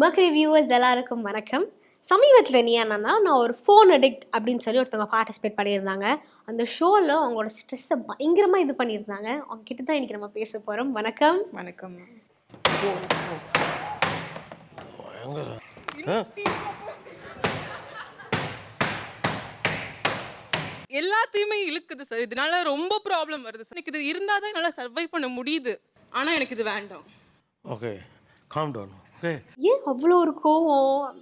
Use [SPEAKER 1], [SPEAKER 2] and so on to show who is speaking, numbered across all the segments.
[SPEAKER 1] Mercury viewers எல்லாருக்கும் வணக்கம். சமீபத்தில் நீ என்னன்னா நான் ஒரு ஃபோன் அடிக்ட் அப்படின்னு சொல்லி ஒருத்தவங்க பார்ட்டிசிபேட் பண்ணியிருந்தாங்க. அந்த ஷோவில் அவங்களோட ஸ்ட்ரெஸ்ஸை பயங்கரமாக இது பண்ணியிருந்தாங்க. அவங்க கிட்ட தான் இன்னைக்கு நம்ம பேச போகிறோம் வணக்கம்.
[SPEAKER 2] வணக்கம். எல்லாத்தையுமே இழுக்குது சார் இதனால ரொம்ப ப்ராப்ளம் வருது சார் எனக்கு இது இருந்தால் தான் என்னால் சர்வை பண்ண முடியுது. ஆனால் எனக்கு இது வேண்டாம்.
[SPEAKER 3] ஓகே காம் டவுன் ஓகே
[SPEAKER 1] ஏன் அவ்வளோ ஒரு கோவம்?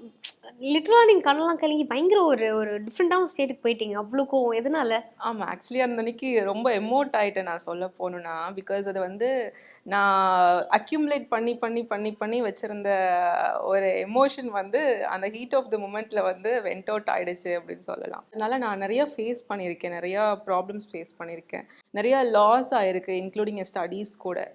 [SPEAKER 1] லிட்டரலாக நீங்கள் கண்ணெல்லாம் கலங்கி பயங்கர ஒரு ஒரு டிஃப்ரெண்ட்டான ஸ்டேட்டுக்கு போயிட்டீங்க. அவ்வளோ கோவம். எதனால?
[SPEAKER 2] ஆமாம் ஆக்சுவலி அந்த அன்னைக்கு ரொம்ப எமோட் ஆயிட்டேன் நான் சொல்ல போகணுன்னா பிகாஸ் அது வந்து நான் அக்யூமுலேட் பண்ணி பண்ணி பண்ணி பண்ணி வச்சிருந்த ஒரு எமோஷன் வந்து அந்த ஹீட் ஆஃப் த மூமெண்ட்ல வந்து வெண்ட் அவுட் ஆயிடுச்சு அப்படின்னு சொல்லலாம். அதனால நான் நிறைய ஃபேஸ் பண்ணியிருக்கேன். நிறைய ப்ராப்ளம்ஸ் ஃபேஸ் பண்ணியிருக்கேன். நிறைய லாஸ் ஆயிருக்கு இன்க்ளூடிங் என் ஸ்டடீஸ் கூட.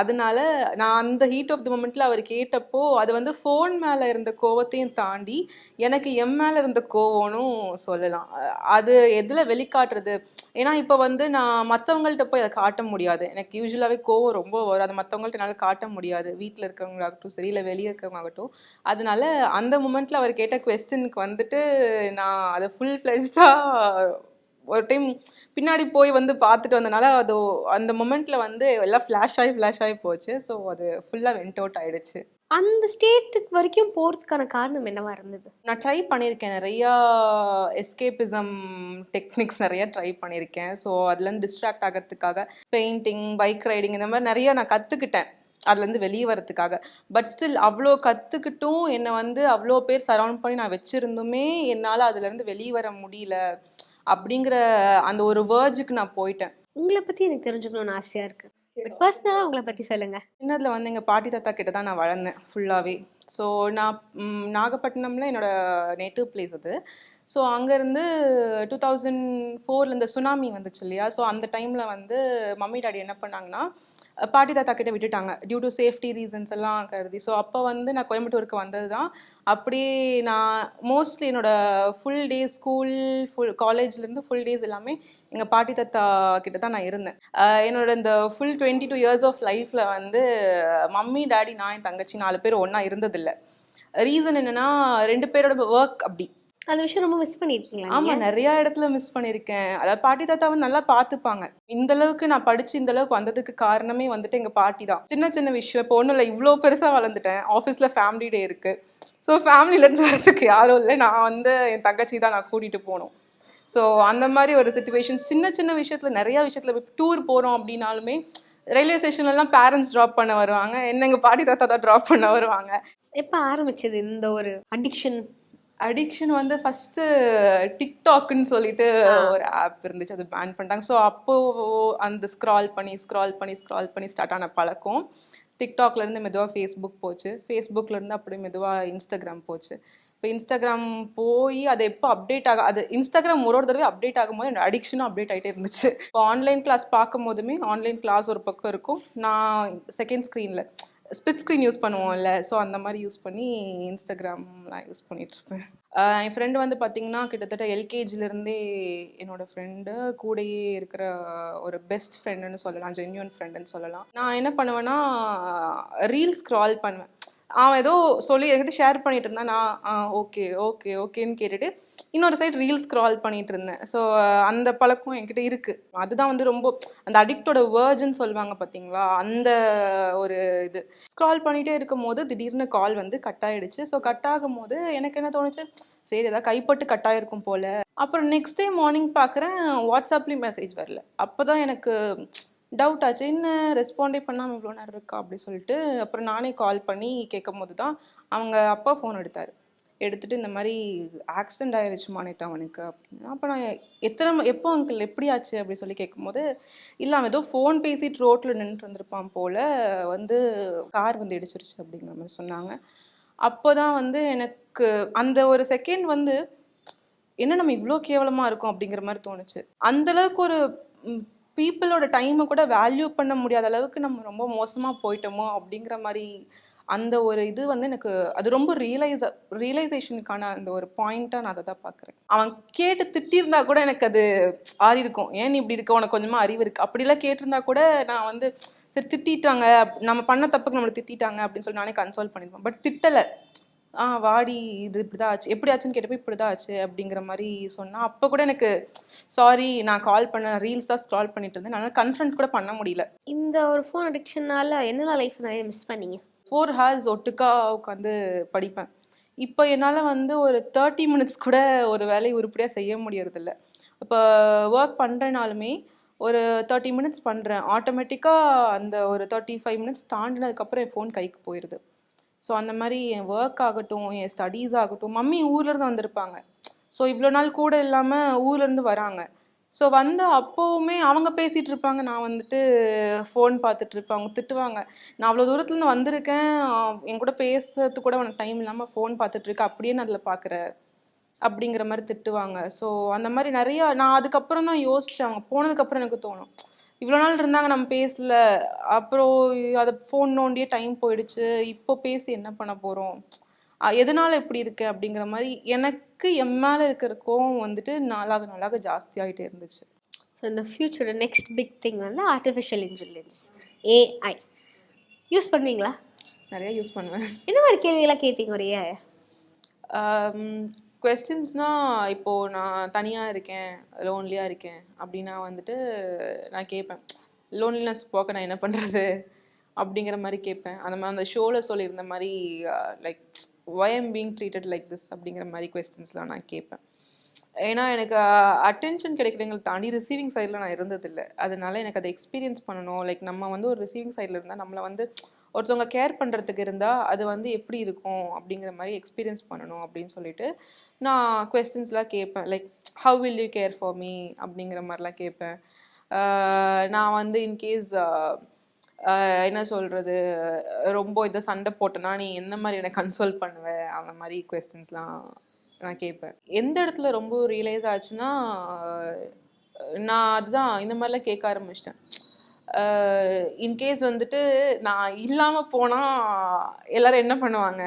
[SPEAKER 2] அதனால நான் அந்த ஹீட் ஆஃப் த மூமெண்ட்டில் அவர் கேட்டப்போ அது வந்து ஃபோன் மேலே இருந்த கோவத்தையும் தாண்டி எனக்கு என் மேலே இருந்த கோவம்னும் சொல்லலாம். அது எதில் வெளிக்காட்டுறது? ஏன்னா இப்போ வந்து நான் மற்றவங்கள்ட்ட போய் அதை காட்ட முடியாது. எனக்கு யூஸ்வலாகவே கோவம் ரொம்ப வரும். அதை மற்றவங்கள்ட்ட என்னால் காட்ட முடியாது. வீட்டில் இருக்கிறவங்களாகட்டும் சரி இல்லை வெளியே இருக்கிறவங்களாகட்டும். அதனால அந்த மூமெண்ட்டில் அவர் கேட்ட கொஸ்டினுக்கு வந்துட்டு நான் அதை ஃபுல் ஃப்ளெஷ்டாக ஒரு டைம் பின்னாடி போய் வந்து பார்த்துட்டு வந்தனால அது அந்த மொமெண்ட்ல வந்து எல்லாம் ஃப்ளாஷ் ஆகி ஃப்ளாஷ் ஆகி போச்சு. ஸோ அது ஃபுல்லாக வெண்ட் அவுட் ஆயிடுச்சு.
[SPEAKER 1] அந்த ஸ்டேட்டுக்கு வரைக்கும் போகிறதுக்கான காரணம் என்னவா இருந்தது?
[SPEAKER 2] நான் ட்ரை பண்ணியிருக்கேன். நிறையா எஸ்கேபிசம் டெக்னிக்ஸ் நிறைய ட்ரை பண்ணியிருக்கேன். ஸோ அதுலேருந்து டிஸ்ட்ராக்ட் ஆகிறதுக்காக பெயிண்டிங் பைக் ரைடிங் இந்த மாதிரி நிறைய நான் கற்றுக்கிட்டேன் அதுலேருந்து வெளியே வரதுக்காக பட் ஸ்டில் அவ்வளோ கற்றுக்கிட்டும் என்னை வந்து அவ்வளோ பேர் சரவுண்ட் பண்ணி நான் வச்சுருந்துமே என்னால் அதுலேருந்து வெளியே வர முடியல. அப்படிங்கிற அந்த ஒரு வேர்ஜுக்கு நான் போயிட்டேன்.
[SPEAKER 1] உங்களை பற்றி எனக்கு தெரிஞ்சுக்கணும்னு ஆசையாக இருக்குது பட் பர்சனலாக உங்களை பற்றி சொல்லுங்கள்
[SPEAKER 2] சின்னதில் வந்து எங்கள் பாட்டி தாத்தா கிட்ட தான் நான் வளர்ந்தேன் ஃபுல்லாகவே ஸோ நான் நாகப்பட்டினம்ல என்னோட நேட்டிவ் பிளேஸ் அது. ஸோ அங்கேருந்து டூ தௌசண்ட் ஃபோரில் இந்த சுனாமி வந்துச்சு இல்லையா? ஸோ அந்த டைமில் வந்து மம்மி டாடி என்ன பண்ணாங்கன்னா பாட்டி தாத்தா கிட்ட விட்டுட்டாங்க. டியூ டு சேஃப்டி ரீசன்ஸ் எல்லாம் கருதி. ஸோ அப்போ வந்து நான் கோயம்புத்தூருக்கு வந்தது தான் அப்படியே நான் மோஸ்ட்லி என்னோட ஃபுல் டேஸ் ஸ்கூல் ஃபுல் காலேஜ்லேருந்து ஃபுல் டேஸ் எல்லாமே எங்கள் பாட்டி தாத்தா கிட்ட தான் நான் இருந்தேன். என்னோட இந்த full twenty two years of லைஃப்பில் வந்து மம்மி டாடி நான் என் தங்கச்சி நாலு பேர் ஒன்றா இருந்ததில்லை. ரீசன் என்னன்னா ரெண்டு பேரோட ஒர்க் அப்படி.
[SPEAKER 1] அந்த விஷயம் ரொம்ப மிஸ் பண்ணியிருக்கீங்களா
[SPEAKER 2] ஆமா நிறைய இடத்துல மிஸ் பண்ணியிருக்கேன் அதாவது பாட்டி தாத்தா வந்து நல்லா பார்த்துப்பாங்க. இந்த அளவுக்கு நான் படிச்சு இந்த அளவுக்கு வந்ததுக்கு காரணமே வந்துட்டு எங்க பாட்டி தான். சின்ன சின்ன விஷயம். இப்போ ஒன்றும் இல்லை இவ்வளோ பெருசா வளர்ந்துட்டேன். ஆஃபீஸ்ல ஃபேமிலி டே இருக்கு. ஸோ ஃபேமிலில இருந்து வரதுக்கு யாரும் இல்லை. நான் வந்து என் தங்கச்சி தான் நான் கூட்டிட்டு போகணும். ஸோ அந்த மாதிரி ஒரு சுச்சுவேஷன்ஸ் சின்ன சின்ன விஷயத்துல நிறைய விஷயத்துல டூர் போறோம் அப்படின்னாலுமே ரயில்வே ஸ்டேஷன்லலாம் பேரண்ட்ஸ் ட்ராப் பண்ண வருவாங்க. என்ன எங்க பாட்டி தாத்தா தான் ட்ராப் பண்ண வருவாங்க.
[SPEAKER 1] எப்போ ஆரம்பிச்சது இந்த ஒரு அடிக்ஷன்
[SPEAKER 2] அடிக்ஷன் வந்து ஃபர்ஸ்ட் டிக்டாக்னு சொல்லிட்டு ஒரு ஆப் இருந்துச்சு. அது பேன் பண்ணிட்டாங்க. ஸோ அப்போ அந்த ஸ்க்ரால் பண்ணி ஸ்க்ரால் பண்ணி ஸ்க்ரால் பண்ணி ஸ்டார்ட் ஆன பழக்கம். டிக்டாக்ல இருந்து மெதுவாக ஃபேஸ்புக் போச்சு. ஃபேஸ்புக்ல இருந்து அப்படியே மெதுவாக இன்ஸ்டாகிராம் போச்சு. இப்போ இன்ஸ்டாகிராம் போய் அது எப்போ அப்டேட் ஆக அது இன்ஸ்டாகிராம் ஒரு ஒரு தடவை அப்டேட் ஆகும்போது என்னோட அடிக்ஷனும் அப்டேட் ஆகிட்டே இருந்துச்சு. இப்போ ஆன்லைன் கிளாஸ் பார்க்கும் போதுமே ஆன்லைன் கிளாஸ் ஒரு பக்கம் இருக்கும். நான் செகண்ட் ஸ்க்ரீனில் ஸ்பிட் ஸ்க்ரீன் யூஸ் பண்ணுவோம்ல ஸோ அந்த மாதிரி யூஸ் பண்ணி இன்ஸ்டாகிராம்லாம் யூஸ் பண்ணிகிட்ருப்பேன் என் ஃப்ரெண்டு வந்து பார்த்திங்கன்னா கிட்டத்தட்ட எல்கேஜிலேருந்தே என்னோட ஃப்ரெண்டு கூடயே இருக்கிற ஒரு பெஸ்ட் ஃப்ரெண்டுன்னு சொல்லலாம் ஜென்யூன் ஃப்ரெண்டுன்னு சொல்லலாம். நான் என்ன பண்ணுவேன்னா ரீல்ஸ் ஸ்க்ரால் பண்ணுவேன். அவன் ஏதோ சொல்லி என்கிட்ட ஷேர் பண்ணிட்டு இருந்தான் நான் ஓகே ஓகே ஓகேன்னு கேட்டுட்டு இன்னொரு சைடு ரீல் ஸ்க்ரால் பண்ணிட்டு இருந்தேன் ஸோ அந்த பழக்கம் என்கிட்ட இருக்கு. அதுதான் வந்து ரொம்ப அந்த அடிக்டோட வேர்ஜன் சொல்லுவாங்க பார்த்தீங்களா அந்த ஒரு இது. ஸ்க்ரால் பண்ணிட்டே இருக்கும் போது திடீர்னு கால் வந்து கட் ஆயிடுச்சு. ஸோ கட் ஆகும் போது எனக்கு என்ன தோணுச்சு? சரி ஏதாவது கைப்பட்டு கட் ஆயிருக்கும் போல. அப்புறம் நெக்ஸ்ட் டே மார்னிங் பார்க்குறேன் வாட்ஸ்அப்லேயும் மெசேஜ் வரல. அப்போ தான் எனக்கு டவுட் ஆச்சு. என்ன ரெஸ்பாண்டே பண்ணாமல் இவ்வளோ நேரம் இருக்கா? அப்படி சொல்லிட்டு அப்புறம் நானே கால் பண்ணி கேட்கும் போது தான் அவங்க அப்பா ஃபோன் எடுத்தார். எடுத்துகிட்டு இந்த மாதிரி ஆக்சிடென்ட் ஆயிருச்சுமா நேற்று அவனுக்கு அப்படின்னு. அப்போ நான் எத்தனை எப்போ அங்கிள் எப்படி ஆச்சு அப்படி சொல்லி கேட்கும்போது இல்லை அவன் ஏதோ ஃபோன் பேசிட்டு ரோட்டில் நின்றுட்டு வந்திருப்பான் போல் வந்து கார் வந்து இடிச்சிருச்சு அப்படிங்கிற மாதிரி சொன்னாங்க. அப்போ தான் வந்து எனக்கு அந்த ஒரு செகண்ட் வந்து என்ன நம்ம இவ்வளோ கேவலமாக இருக்கோம் அப்படிங்கிற மாதிரி தோணுச்சு. அந்த அளவுக்கு ஒரு பீப்புளோட டைமை கூட வேல்யூ பண்ண முடியாத அளவுக்கு நம்ம ரொம்ப மோசமாக போயிட்டோமோ அப்படிங்கிற மாதிரி அந்த ஒரு இது வந்து எனக்கு அது ரொம்ப ரியலைஸ் ரியலைசேஷனுக்கான அந்த ஒரு பாயிண்ட்டாக நான் அதை தான் பார்க்குறேன். அவன் கேட்டு திட்டியிருந்தா கூட எனக்கு அது ஆறி இருக்கும். ஏன் நீ இப்படி இருக்க? உனக்கு கொஞ்சமாக அறிவு இருக்குது அப்படிலாம் கேட்டிருந்தா கூட நான் வந்து சரி திட்டிட்டாங்க. நம்ம பண்ண தப்புக்கு நம்மளை திட்டிட்டாங்க. அப்படின்னு சொல்லி நானே கன்சோல் பண்ணியிருப்பேன் பட் திட்டலை. ஆ வாடி இது இப்படிதான் ஆச்சு. எப்படி ஆச்சுன்னு கேட்டப்போ இப்படிதான் ஆச்சு அப்படிங்கிற மாதிரி சொன்னா அப்போ கூட எனக்கு சாரி நான் கால் பண்ண ரீல்ஸ் தான் ஸ்க்ரால் பண்ணிட்டு இருந்தேன். நான் கன்ஃபரன்ட் கூட பண்ண முடியல.
[SPEAKER 1] இந்த ஒரு ஃபோன் அடிக்ஷனால என்னெல்லாம் லைஃப் நிறைய மிஸ் பண்ணீங்க?
[SPEAKER 2] ஃபோர் ஹார்ஸ் ஒட்டுக்கா உட்காந்து படிப்பேன். இப்போ என்னால் வந்து ஒரு தேர்ட்டி மினிட்ஸ் கூட ஒரு வேலையை உருப்படியாக செய்ய முடியறதில்ல. இப்போ ஒர்க் பண்ணுறனாலுமே ஒரு தேர்ட்டி மினிட்ஸ் பண்ணுறேன் ஆட்டோமேட்டிக்காக அந்த ஒரு தேர்ட்டி ஃபைவ் மினிட்ஸ் தாண்டினதுக்கப்புறம் என் ஃபோன் கைக்கு போயிடுது ஸோ அந்த மாதிரி என் ஒர்க் ஆகட்டும் என் ஸ்டடீஸ் ஆகட்டும் மம்மி ஊர்லேருந்து வந்திருப்பாங்க. ஸோ இவ்வளோ நாள் கூட இல்லாமல் ஊர்லேருந்து வராங்க. ஸோ வந்து அப்போவுமே அவங்க பேசிகிட்டு இருப்பாங்க. நான் வந்துட்டு ஃபோன் பார்த்துட்டு இருப்பேன். அவங்க திட்டுவாங்க. நான் அவ்வளோ தூரத்துலேருந்து வந்திருக்கேன். என் கூட பேசுறதுக்கு கூட உனக்கு டைம் இல்லாமல் ஃபோன் பார்த்துட்டு இருக்க. அப்படியே நான் அதில் பார்க்குற. அப்படிங்கிற மாதிரி திட்டுவாங்க. ஸோ அந்த மாதிரி நிறையா நான் அதுக்கப்புறம் தான் யோசித்தேன் அவங்க போனதுக்கப்புறம் எனக்கு தோணும். இவ்வளோ நாள் இருந்தாங்க நம்ம பேசல. அப்புறம் அதை ஃபோன் நோண்டியே டைம் போயிடுச்சு. இப்போ பேசி என்ன பண்ண போகிறோம் எதனால இப்படி இருக்கு அப்படிங்கிற மாதிரி எனக்கு என் மேலே இருக்கிற கோவம் வந்துட்டு நாளாக நாளாக ஜாஸ்தியாகிட்டே இருந்துச்சு.
[SPEAKER 1] ஸோ இந்த ஃபியூச்சரோட நெக்ஸ்ட் பிக் திங் வந்து ஆர்டிஃபிஷியல் இன்டெலிஜென்ஸ் ஏஐ யூஸ் பண்ணுவீங்களா?
[SPEAKER 2] நிறைய யூஸ் பண்ணுவேன்.
[SPEAKER 1] என்ன மாதிரி கேள்வியெல்லாம் கேட்பீங்க ஒரு ஏஐ
[SPEAKER 2] கொஸ்டின்ஸ்னால் இப்போது நான் தனியாக இருக்கேன் லோன்லியாக இருக்கேன் அப்படின்னா வந்துட்டு நான் கேட்பேன் லோன்லினஸ் போக்க நான் என்ன பண்ணுறது அப்படிங்கிற மாதிரி கேட்பேன் அந்த மாதிரி அந்த ஷோவில் சொல்லியிருந்த மாதிரி like why am being treated like this அப்படிங்கிற மாதிரி கொஸ்டின்ஸ்லாம் நான் கேட்பேன் ஏன்னா எனக்கு uh, அட்டென்ஷன் கிடைக்கிறவங்களை தாண்டி ரிசீவிங் சைடில் நான் இருந்ததில்லை. அதனால எனக்கு அதை எக்ஸ்பீரியன்ஸ் பண்ணணும். லைக் நம்ம வந்து ஒரு ரிசீவிங் சைடில் இருந்தால் நம்மளை வந்து ஒருத்தவங்க கேர் பண்ணுறதுக்கு இருந்தால் அது வந்து எப்படி இருக்கும் அப்படிங்கிற மாதிரி எக்ஸ்பீரியன்ஸ் பண்ணணும் அப்படின்னு சொல்லிட்டு நான் கொஸ்டின்ஸ்லாம் கேட்பேன். Like how will you care for me அப்படிங்கிற மாதிரிலாம் கேட்பேன். நான் வந்து இன்கேஸ் என்ன சொல்கிறது ரொம்ப இதை சண்டை போட்டேன்னா நீ என்ன மாதிரி என்னை கன்சோல் பண்ணுவ? அந்த மாதிரி கொஸ்டின்ஸ்லாம் நான் கேட்பேன். எந்த இடத்துல ரொம்ப ரியலைஸ் ஆச்சுன்னா நான் அதுதான் இந்த மாதிரிலாம் கேட்க ஆரம்பிச்சிட்டேன். இன்கேஸ் வந்துட்டு நான் இல்லாமல் போனால் எல்லோரும் என்ன பண்ணுவாங்க?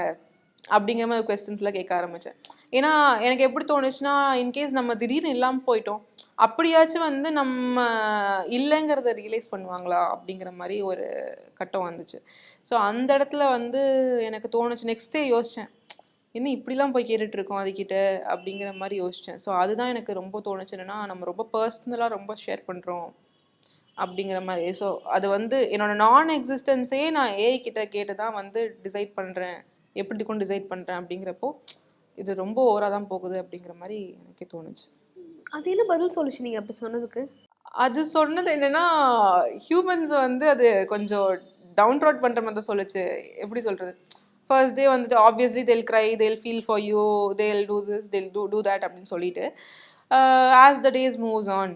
[SPEAKER 2] அப்படிங்கிற மாதிரி கொஸ்டின்ஸ்லாம் கேட்க ஆரம்பித்தேன் ஏன்னா எனக்கு எப்படி தோணுச்சுன்னா இன்கேஸ் நம்ம திடீர்னு இல்லாமல் போயிட்டோம் அப்படியாச்சும் வந்து நம்ம இல்லைங்கிறத ரியலைஸ் பண்ணுவாங்களா? அப்படிங்கிற மாதிரி ஒரு கட்டம் வந்துச்சு. ஸோ அந்த இடத்துல வந்து எனக்கு தோணுச்சு நெக்ஸ்ட்டே யோசித்தேன் என்ன இப்படிலாம் போய் கேட்டுட்ருக்கோம் அதுக்கிட்ட அப்படிங்கிற மாதிரி யோசித்தேன் ஸோ அதுதான் எனக்கு ரொம்ப தோணுச்சு. என்னன்னா நம்ம ரொம்ப பர்சனலாக ரொம்ப ஷேர் பண்ணுறோம் அப்படிங்கிற மாதிரி. ஸோ அது வந்து என்னோட நான் எக்ஸிஸ்டன்ஸே நான் ஏஐ கிட்ட கேட்டு தான் வந்து டிசைட் பண்ணுறேன் எப்படி இருக்கும் டிசைட் பண்ணுறேன் அப்படிங்கிறப்போ இது ரொம்ப ஓவராக தான் போகுது அப்படிங்கிற மாதிரி எனக்கே தோணுச்சு.
[SPEAKER 1] அது என்ன பதில் சொல்லுச்சு நீங்கள் அப்படி சொன்னதுக்கு?
[SPEAKER 2] அது சொன்னது என்னன்னா ஹியூமன்ஸ் வந்து அது கொஞ்சம் டவுன் ரோட் பண்ணுற மாதிரி தான் சொல்லுச்சு. எப்படி சொல்கிறது ஃபர்ஸ்ட் டே வந்துட்டு obviously they'll cry they'll feel for you they'll do this they'll do do that அப்படின்னு சொல்லிட்டு as the days moves on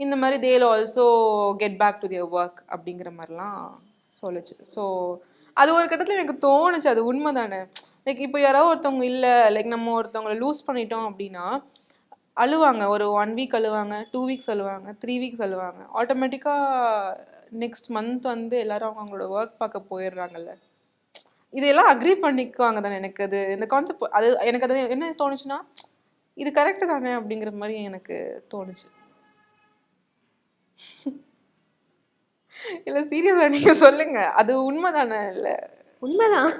[SPEAKER 2] இந்த மாதிரி they'll also get back to their work அப்படிங்கிற மாதிரிலாம் சொல்லுச்சு. ஸோ அது ஒரு கட்டத்தில் எனக்கு தோணுச்சு. அது உண்மை தானே லைக் இப்போ யாராவது ஒருத்தவங்க இல்லை லைக் நம்ம ஒருத்தவங்களை லூஸ் பண்ணிட்டோம் அப்படின்னா அழுவாங்க. ஒரு ஒன் வீக் அழுவாங்க டூ வீக்ஸ் அழுவாங்க த்ரீ வீக்ஸ் அழுவாங்க. ஆட்டோமேட்டிக்காக நெக்ஸ்ட் மந்த் வந்து எல்லாரும் அவங்க அவங்களோட ஒர்க் பார்க்க போயிடுறாங்கல்ல. இதெல்லாம் அக்ரி பண்ணிக்குவாங்க தானே எனக்கு அது. இந்த கான்செப்ட் அது எனக்கு அது என்ன தோணுச்சுன்னா இது கரெக்டு தானே அப்படிங்கிற மாதிரி எனக்கு தோணுச்சு. இல்லை சீரியஸாக நீங்கள் சொல்லுங்க. அது உண்மை தானே இல்லை?
[SPEAKER 1] உண்மைதான்.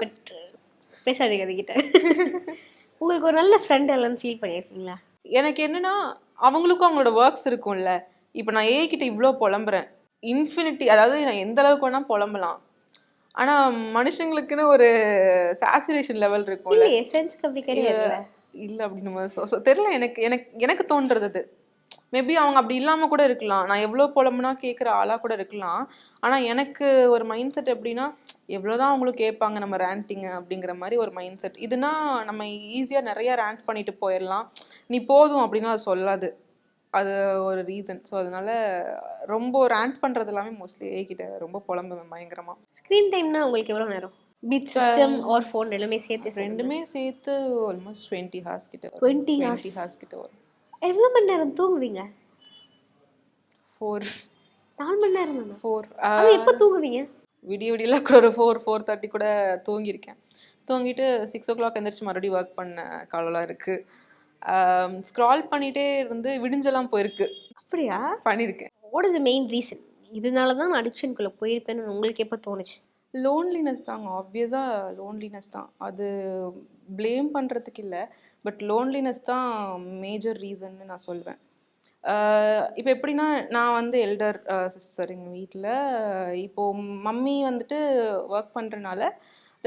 [SPEAKER 1] பட் பேசாதீங்க அதுக்கிட்ட உங்களுக்கு ஒரு நல்ல ஃப்ரெண்ட் எல்லாம் ஃபீல் பண்ணியிருக்கீங்களா
[SPEAKER 2] எனக்கு என்னன்னா அவங்களுக்கும் அவங்களோட ஒர்க்ஸ் இருக்கும்ல. இப்போ நான் ஏ கிட்ட இவ்வளோ புலம்புறேன். இன்ஃபினிட்டி அதாவது நான் எந்த அளவுக்கு வேணா புலம்பலாம். ஆனா மனுஷங்களுக்குன்னு ஒரு சேச்சுரேஷன் லெவல்
[SPEAKER 1] அப்படி கிடையாதுல்ல?
[SPEAKER 2] இல்ல அப்படின்னு நம்ம தெரியல எனக்கு எனக்கு எனக்கு தோன்றது மேபி அவங்க அப்படி இல்லாம கூட இருக்கலாம். நான் எவ்வளோ புலம்புனா கேட்குற ஆளா கூட இருக்கலாம். ஆனா எனக்கு ஒரு மைண்ட் செட் எப்படின்னா எவ்வளோதான் அவங்களும் கேட்பாங்க நம்ம ரேண்டிங் அப்படிங்கிற மாதிரி ஒரு மைண்ட் செட் இதுனா நம்ம ஈஸியா நிறைய ரேண்ட் பண்ணிட்டு போயிடலாம். நீ போதும் அப்படின்னு அது சொல்லாது. அது ஒரு ரீசன் ஸோ அதனால ரொம்ப ரேண்ட் பண்றது எல்லாமே மோஸ்ட்லி கிட்ட ரொம்ப புலம்புவேன் பயங்கரமா.
[SPEAKER 1] ஸ்க்ரீன் டைம்னா உங்களுக்கு எவ்வளோ நேரம்? பீட் சிஸ்டம் ஆர் ஃபோன் எல்லாமே சேர்த்து ரெண்டு
[SPEAKER 2] ரெண்டுமே சேர்த்து ஆல்மோஸ்ட் டுவெண்ட்டி ஹார்ஸ் கிட்ட
[SPEAKER 1] 20 hours.
[SPEAKER 2] டுவெண்ட்டி ஹார்ஸ் கிட்ட வரும்.
[SPEAKER 1] எவ்வளோ மணி நேரம் தூங்குவீங்க?
[SPEAKER 2] ஃபோர்
[SPEAKER 1] நாலு மணி நேரம் தானே?
[SPEAKER 2] ஃபோர்
[SPEAKER 1] எப்போ தூங்குவீங்க?
[SPEAKER 2] விடிய விடியல கூட ஒரு ஃபோர் ஃபோர் தேர்ட்டி கூட தூங்கியிருக்கேன். தூங்கிட்டு சிக்ஸ் ஓ கிளாக் எந்திரிச்சு மறுபடியும் ஒர்க் பண்ண காலம்லாம் இருக்குது ஸ்க்ரால் பண்ணிகிட்டே இருந்து விடிஞ்செல்லாம் போயிருக்கு.
[SPEAKER 1] அப்படியா?
[SPEAKER 2] பண்ணியிருக்கேன்.
[SPEAKER 1] What is the main reason இதனால தான் நான் அடிக்ஷனுக்குள்ளே போயிருப்பேன்னு உங்களுக்கு எப்போ தோணுச்சு?
[SPEAKER 2] லோன்லினஸ் தாங்க ஆப்வியஸாக லோன்லினஸ் தான். அது ப்ளேம் பண்ணுறதுக்கு இல்லை பட் லோன்லினஸ் தான் மேஜர் ரீசன்னு நான் சொல்வேன். இப்போ எப்படின்னா நான் வந்து எல்டர் சிஸ்டர் எங்கள் வீட்டில் இப்போது மம்மி வந்துட்டு ஒர்க் பண்ணுறனால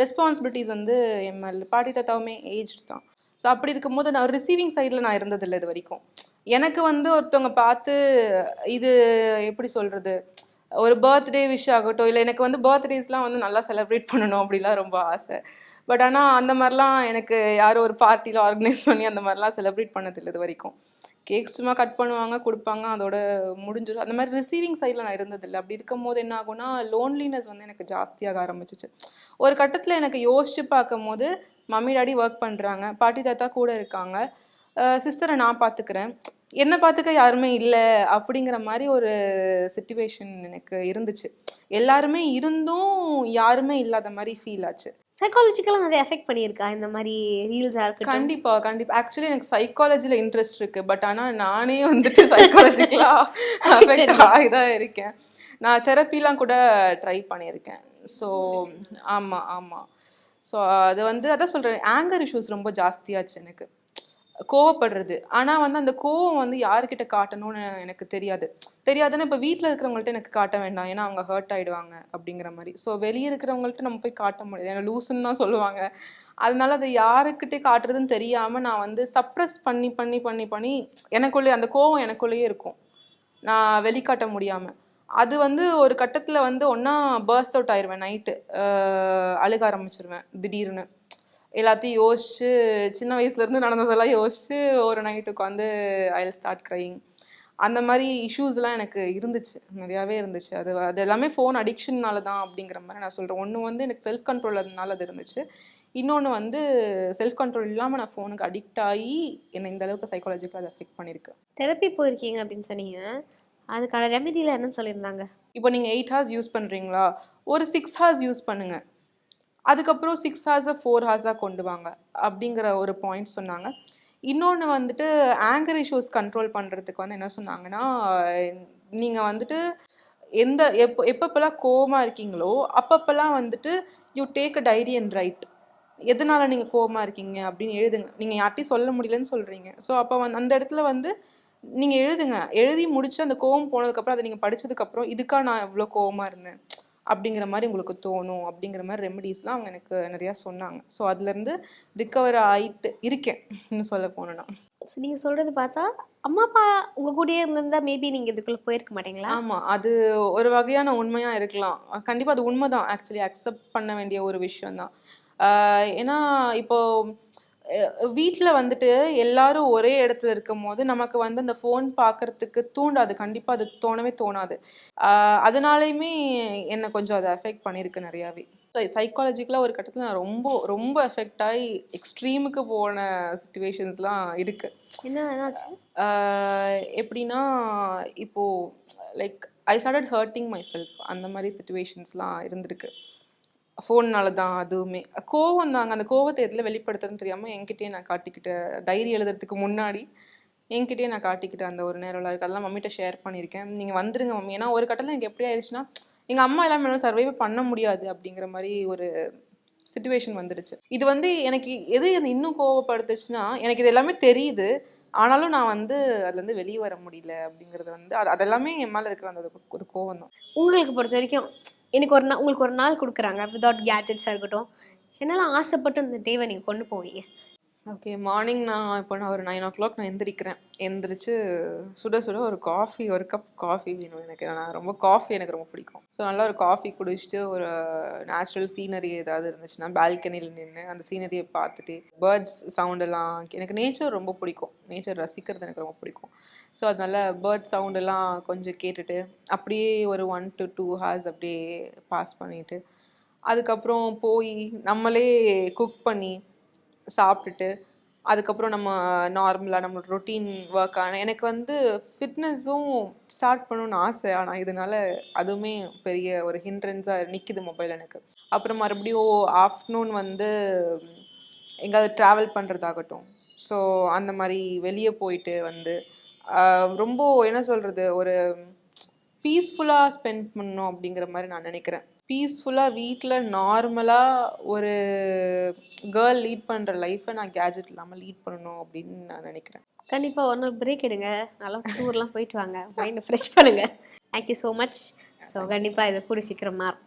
[SPEAKER 2] ரெஸ்பான்சிபிலிட்டிஸ் வந்து எம்எல் பாட்டி தாத்தாவுமே ஏஜ்டு தான். ஸோ அப்படி இருக்கும்போது நான் ரிசீவிங் சைடில் நான் இருந்ததில்லை இது வரைக்கும். எனக்கு வந்து ஒருத்தவங்க பார்த்து இது எப்படி சொல்கிறது ஒரு பர்த்டே விஷ் ஆகட்டும் இல்லை எனக்கு வந்து பர்த்டேஸ்லாம் வந்து நல்லா செலிப்ரேட் பண்ணணும் அப்படிலாம் ரொம்ப ஆசை. பட் ஆனால் அந்த மாதிரிலாம் எனக்கு யாரும் ஒரு பார்ட்டியில் ஆர்கனைஸ் பண்ணி அந்த மாதிரிலாம் செலிப்ரேட் பண்ணதில்லை இது வரைக்கும். கேக் சும்மா கட் பண்ணுவாங்க கொடுப்பாங்க அதோட முடிஞ்சிடும். அந்த மாதிரி ரிசீவிங் சைடில் நான் இருந்ததில்லை. அப்படி இருக்கும் போது என்ன ஆகும்னா லோன்லினஸ் வந்து எனக்கு ஜாஸ்தியாக ஆரம்பிச்சிச்சு. ஒரு கட்டத்தில் எனக்கு யோசிச்சு பார்க்கும் போது மம்மி டாடி ஒர்க் பண்ணுறாங்க பாட்டி தாத்தா கூட இருக்காங்க. சிஸ்டரை நான் பார்த்துக்கிறேன் என்னை பார்த்துக்க யாருமே இல்லை அப்படிங்கிற மாதிரி ஒரு சுச்சுவேஷன் எனக்கு இருந்துச்சு. எல்லாருமே இருந்தும் யாருமே இல்லாத மாதிரி ஃபீல் ஆச்சு.
[SPEAKER 1] சைக்காலஜிக்கலாக நிறைய எஃபெக்ட் பண்ணியிருக்கா இந்த மாதிரி ரீல்ஸாக இருக்கட்டும்?
[SPEAKER 2] கண்டிப்பா கண்டிப்பா. ஆக்சுவலி எனக்கு சைக்காலஜில இன்ட்ரெஸ்ட் இருக்கு. பட் ஆனா நானே வந்துட்டு சைக்காலஜிக்கலா அஃபெக்ட் ஆகி தான் இருக்கேன். நான் தெரப்பிலாம் கூட ட்ரை பண்ணியிருக்கேன். ஸோ ஆமா ஆமா. ஸோ அது வந்து அதான் சொல்றேன் ஆங்கர் இஷ்யூஸ் ரொம்ப ஜாஸ்தியாச்சு எனக்கு. கோவப்படுறது. ஆனால் வந்து அந்த கோவம் வந்து யாருக்கிட்ட காட்டணும்னு எனக்கு தெரியாது. தெரியாதுன்னா இப்போ வீட்டில் இருக்கிறவங்கள்ட்ட எனக்கு காட்ட வேண்டாம். ஏன்னா அவங்க ஹர்ட் ஆகிடுவாங்க அப்படிங்கிற மாதிரி. ஸோ வெளியே இருக்கிறவங்கள்ட்ட நம்ம போய் காட்ட முடியாது. ஏன்னா லூசுன்னு தான் சொல்லுவாங்க. அதனால அதை யாருக்கிட்டே காட்டுறதுன்னு தெரியாமல் நான் வந்து சப்ரஸ் பண்ணி பண்ணி பண்ணி பண்ணி எனக்குள்ளே அந்த கோவம் எனக்குள்ளேயே இருக்கும். நான் வெளிக்காட்ட முடியாமல் அது வந்து ஒரு கட்டத்தில் வந்து ஒன்றா பர்ஸ்ட் அவுட் ஆயிடுவேன் நைட்டு அழுக ஆரம்பிச்சிருவேன். திடீர்னு. எல்லாத்தையும் யோசிச்சு சின்ன வயசுல இருந்து நடந்ததெல்லாம் யோசிச்சு ஒரு நைட் உட்காந்து ஐ ஸ்டார்ட் க்ரைங் அந்த மாதிரி இஷ்யூஸ்லாம் எனக்கு இருந்துச்சு. நிறையாவே இருந்துச்சு. அது அது எல்லாமே ஃபோன் அடிக்ஷன்னால தான் அப்படிங்கிற மாதிரி நான் சொல்கிறேன் ஒன்று வந்து எனக்கு செல்ஃப் கண்ட்ரோல்னால அது இருந்துச்சு. இன்னொன்று வந்து செல்ஃப் கண்ட்ரோல் இல்லாமல் நான் ஃபோனுக்கு அடிக்ட் ஆகி என்னை இந்த அளவுக்கு சைக்காலஜிக்கலாக அதை அஃபெக்ட் பண்ணியிருக்கு
[SPEAKER 1] தெரப்பி போயிருக்கீங்க அப்படின்னு சொன்னீங்க. அதுக்கான ரெமெடியில் என்னன்னு சொல்லியிருந்தாங்க?
[SPEAKER 2] இப்போ நீங்கள் எயிட் ஹார்ஸ் யூஸ் பண்ணுறீங்களா ஒரு சிக்ஸ் ஹார்ஸ் யூஸ் பண்ணுங்கள் அதுக்கப்புறம் சிக்ஸ் ஹார்ஸை ஃபோர் ஹார்ஸாக கொண்டு வாங்க அப்படிங்கிற ஒரு பாயிண்ட் சொன்னாங்க. இன்னொன்று வந்துட்டு ஆங்கர் இஷ்யூஸ் கண்ட்ரோல் பண்ணுறதுக்கு வந்து என்ன சொன்னாங்கன்னா நீங்கள் வந்துட்டு எந்த எப்போ எப்பப்பெல்லாம் கோவமாக இருக்கீங்களோ அப்பப்பெல்லாம் வந்துட்டு you take a diary and write எதனால நீங்கள் கோவமாக இருக்கீங்க அப்படின்னு எழுதுங்க. நீங்கள் யார்ட்டையும் சொல்ல முடியலன்னு சொல்கிறீங்க ஸோ அப்போ வந்து அந்த இடத்துல வந்து நீங்கள் எழுதுங்க. எழுதி முடிச்சு அந்த கோவம் போனதுக்கப்புறம் அதை நீங்கள் படிச்சதுக்கப்புறம் இதுக்காக நான் இவ்வளோ கோவமாக இருந்தேன். அப்படிங்கிற மாதிரி உங்களுக்கு தோணும் அப்படிங்கிற மாதிரி ரெமெடிஸ்லாம் அவங்க எனக்கு நிறையா சொன்னாங்க. ஸோ அதுலேருந்து ரிக்கவர் ஆயிட்டு இருக்கேன் இன்னும் சொல்ல போனேன்னா
[SPEAKER 1] ஸோ நீங்கள் சொல்கிறது பார்த்தா அம்மா அப்பா உங்கள் கூடயே இருந்திருந்தா மேபி நீங்கள் இதுக்குள்ளே போயிருக்க மாட்டீங்களா?
[SPEAKER 2] ஆமா அது ஒரு வகையான உண்மையா இருக்கலாம். கண்டிப்பா அது உண்மைதான். ஆக்சுவலி அக்செப்ட் பண்ண வேண்டிய ஒரு விஷயம் தான் ஏன்னா இப்போ வீட்டில் வந்துட்டு எல்லாரும் ஒரே இடத்துல இருக்கும் போது நமக்கு வந்து அந்த ஃபோன் பார்க்கறதுக்கு தூண்டாது. கண்டிப்பா அது தோணவே தோணாது. அதனாலையுமே என்னை கொஞ்சம் அதை அஃபெக்ட் பண்ணியிருக்கு நிறையாவே. சைக்காலஜிக்கலாக ஒரு கட்டத்தில் நான் ரொம்ப ரொம்ப எஃபெக்ட் ஆகி எக்ஸ்ட்ரீமுக்கு போன சுச்சுவேஷன்ஸ்லாம் இருக்கு.
[SPEAKER 1] என்ன
[SPEAKER 2] எப்படின்னா இப்போ like I started hurting myself அந்த மாதிரி சுச்சுவேஷன்ஸ்லாம் இருந்திருக்கு. ஃபோன்னால தான் அதுவுமே. கோவம் தாங்க. அந்த கோவத்தை எதில் வெளிப்படுத்துறதுன்னு தெரியாமல் என்கிட்டயே நான் காட்டிக்கிட்ட டைரி எழுதுறதுக்கு முன்னாடி என்கிட்டயே நான் காட்டிக்கிட்ட அந்த ஒரு நேரம்லாம் இருக்கு அதெல்லாம் மம்மிட்ட ஷேர் பண்ணியிருக்கேன். நீங்கள் வந்துருங்க மம்மி. ஏன்னா ஒரு கட்டத்தில் எனக்கு எப்படி ஆயிடுச்சுன்னா எங்கள் அம்மா எல்லாமே என்னால் சர்வைவ் பண்ண முடியாது அப்படிங்கிற மாதிரி ஒரு சுச்சுவேஷன் வந்துடுச்சு. இது வந்து எனக்கு எது இன்னும் கோவப்படுத்துச்சுன்னா எனக்கு இது எல்லாமே தெரியுது. ஆனாலும் நான் வந்து அதுலேருந்து வெளியே வர முடியல அப்படிங்கிறது வந்து அது அதெல்லாமே என் மேலே இருக்கிற அந்த ஒரு கோவம் தான்
[SPEAKER 1] உங்களுக்கு பொறுத்த வரைக்கும் எனக்கு ஒரு நாள் உங்களுக்கு ஒரு நாள் கொடுக்குறாங்க விதவுட் கேட்ஜெட்ஸாக இருக்கட்டும். என்னெல்லாம் ஆசைப்பட்டு இந்த டேவை நீங்கள் கொண்டு போவீங்க.
[SPEAKER 2] ஓகே மார்னிங் நான் இப்போ நான் ஒரு நைன் ஓ கிளாக் நான் எந்திரிக்கிறேன். எந்திரிச்சு சுட சுட ஒரு காஃபி ஒரு கப் காஃபி வேணும் எனக்கு. நான் ரொம்ப காஃபி எனக்கு ரொம்ப பிடிக்கும். ஸோ நல்லா ஒரு காஃபி குடிச்சிட்டு ஒரு நேச்சுரல் சீனரி ஏதாவது இருந்துச்சுன்னா பால்கனியில் நின்று அந்த சீனரியை பார்த்துட்டு பேர்ட்ஸ் சவுண்டெல்லாம் எனக்கு நேச்சர் ரொம்ப பிடிக்கும். நேச்சர் ரசிக்கிறது எனக்கு ரொம்ப பிடிக்கும். ஸோ அதனால பேர்ட் சவுண்டெல்லாம் கொஞ்சம் கேட்டுட்டு அப்படியே ஒரு ஒன் டு டூ ஹார்ஸ் அப்படியே பாஸ் பண்ணிட்டு அதுக்கப்புறம் போய் நம்மளே குக் பண்ணி சாப்பிட்டுட்டு அதுக்கப்புறம் நம்ம நார்மலாக நம்மளோட ரொட்டீன் ஒர்க்கான எனக்கு வந்து ஃபிட்னஸும் ஸ்டார்ட் பண்ணணும்னு ஆசை. ஆனால் இதனால அதுவுமே பெரிய ஒரு ஹிண்ட்ரன்ஸாக நிற்கிது மொபைல் எனக்கு. அப்புறம் மறுபடியும் ஆஃப்டர்நூன் வந்து எங்கேயாவது ட்ராவல் பண்ணுறதாகட்டும் ஸோ அந்த மாதிரி வெளியே போயிட்டு வந்து ரொம்ப என்ன சொல்கிறது ஒரு பீஸ்ஃபுல்லாக ஸ்பெண்ட் பண்ணணும் அப்படிங்கிற மாதிரி நான் நினைக்கிறேன். பீஸ்ஃபுல்லாக வீட்டில் நார்மலாக ஒரு கேர்ள் லீட் பண்ணுற லைஃப்பை நான் கேஜெட் இல்லாமல் லீட் பண்ணணும் அப்படின்னு நான் நினைக்கிறேன்.
[SPEAKER 1] கண்டிப்பா ஒரு நாள் பிரேக் எடுங்க. நல்லா டூர்லாம் போயிட்டு வாங்க. மைண்டை ஃப்ரெஷ் பண்ணுங்க. தேங்க்யூ ஸோ மச் ஸோ கண்டிப்பா இது கூடி சீக்கிரம் மாறும்